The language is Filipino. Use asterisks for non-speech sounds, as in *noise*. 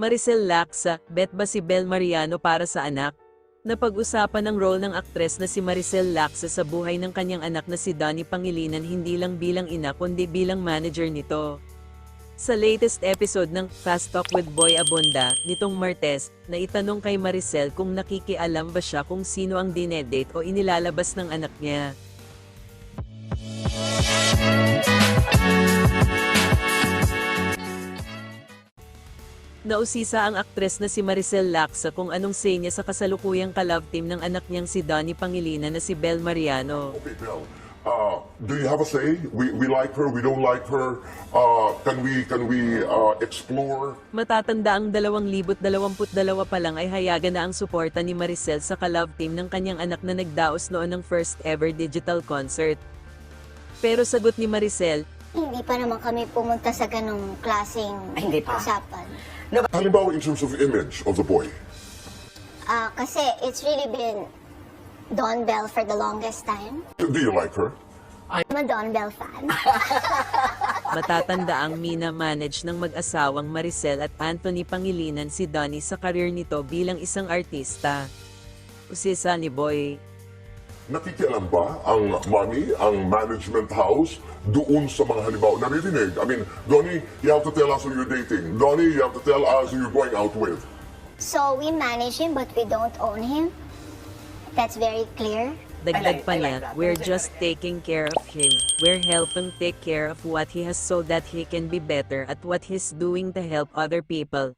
Maricel Laksa, bet ba si Bel Mariano para sa anak? Napag-usapan ng role ng aktres na si Maricel Laksa sa buhay ng kanyang anak na si Donnie Pangilinan hindi lang bilang ina kundi bilang manager nito. Sa latest episode ng Fast Talk with Boy Abunda, nitong Martes, na itanong kay Maricel kung nakikialam ba siya kung sino ang dinedate o inilalabas ng anak niya. Nausisa ang aktres na si Maricel Laksa kung anong say niya sa kasalukuyang kalove team ng anak niyang si Donnie Pangilinan na si Bel Mariano. Okay, Bill. Uh, do you have a say? We, we like her, we don't like her. Uh, can we can we uh, explore? Matatanda ang 2022 pa lang ay hayagan na ang suporta ni Maricel sa kalove team ng kanyang anak na nagdaos noon ng first ever digital concert. Pero sagot ni Maricel, Hindi pa naman kami pumunta sa ganong klaseng Ay, hindi pa. usapan. Halimbawa in terms of image of the boy. Ah, kasi it's really been Don Bell for the longest time. Do you like her? I'm a Don Bell fan. *laughs* matatanda ang mina-manage ng mag-asawang Maricel at Anthony Pangilinan si Donnie sa karir nito bilang isang artista. Usisa ni Boy, Nakikialam ba ang mommy, ang management house, doon sa mga halimbawa naririnig? I mean, Donnie, you have to tell us who you're dating. Donnie, you have to tell us who you're going out with. so we manage him but we don't own him. That's very clear. Dagdag pa niya, we're just taking care of him. We're helping take care of what he has so that he can be better at what he's doing to help other people.